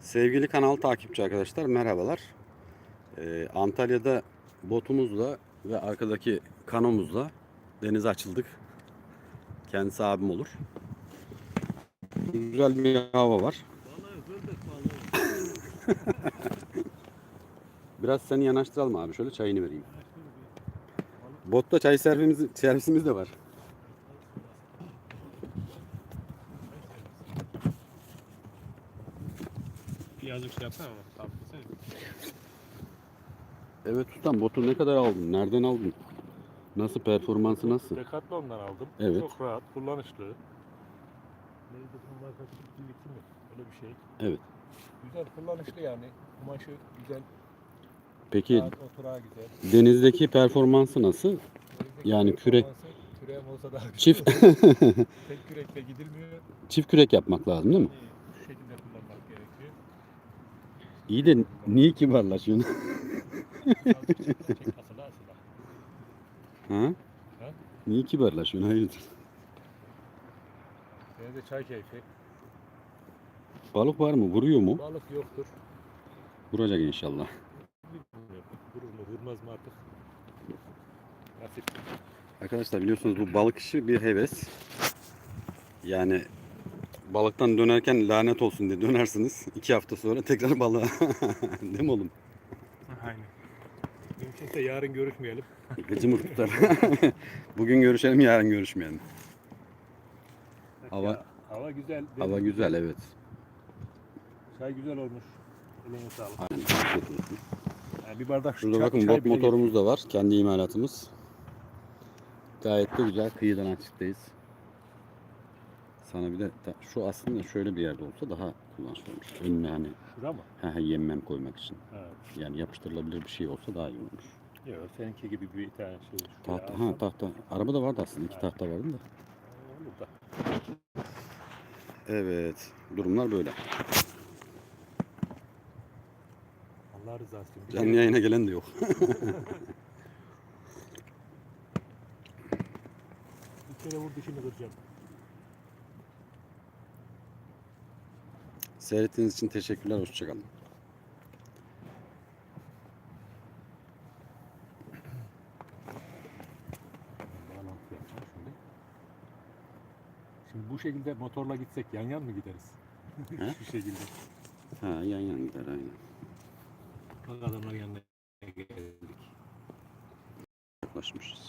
Sevgili kanal takipçi arkadaşlar merhabalar. Ee, Antalya'da botumuzla ve arkadaki kanomuzla denize açıldık. Kendisi abim olur. Güzel bir hava var. Biraz seni yanaştıralım abi. Şöyle çayını vereyim. Botta çay servisimiz, servisimiz de var. Birazcık şey yapsana ama. Evet ustam botu ne kadar aldın? Nereden aldın? Nasıl performansı nasıl? Decathlon'dan aldım. Evet. Çok rahat, kullanışlı. Neydi bunun markası? Bilgisi mi? Öyle bir şey. Evet. Güzel, kullanışlı yani. Kumaşı güzel, Peki rahat, oturağı güzel. denizdeki performansı nasıl? Denizdeki Yani kürek- Küreğim olsa daha güzel. Çift Tek kürekle gidilmiyor. çift kürek yapmak lazım değil mi? İyi, Şu şekilde kullanmak gerekiyor. İyi de niye kibarlaşıyorsun? Ha? Ha? Niye kibarlaşıyorsun? Hayırdır? Denize çay keyfi. Balık var mı? Vuruyor mu? Balık yoktur. Vuracak inşallah. Bilmiyorum. Vurur mu, vurmaz mı artık? Nasip. Arkadaşlar biliyorsunuz bu balık işi bir heves. Yani balıktan dönerken lanet olsun diye dönersiniz. iki hafta sonra tekrar balığa. Değil mi oğlum? Aynen. Mümkünse yarın görüşmeyelim. Gıcımı tutar. Bugün görüşelim yarın görüşmeyelim. Hava- Ya, hava güzel. Hava deniz güzel evet. Çay güzel olmuş. Eline sağlık. Aynen. afiyet olsun. Yani bir bardak şu Şurada çay- bakın çay bot bile motorumuz da var. Kendi imalatımız. Gayet de güzel. Kıyıdan açıktayız. Sana bir de ta- şu aslında şöyle bir yerde olsa daha kullanışlı olmuş. Önüne hani. Şura mı? ha, ha, yemmem koymak için. Evet. Yani yapıştırılabilir bir şey olsa daha iyi olmuş. Yok seninki gibi bir tane şey. şuraya Tahta, alsam, ha tahta. Araba da vardı aslında. iki Ha. tahta vardı da. Olur da. Evet. Durumlar böyle. Allah rızası için. Bir Canlı kere- yayına gelen de yok. Bir kere vur dişini kıracağım. Seyrettiğiniz için teşekkürler. Hoşçakalın. Şimdi bu şekilde motorla gitsek yan yan mı gideriz? Şu şekilde. Ha yan yan gider aynen. Bak adamlar yanına geldik. Yaklaşmışız.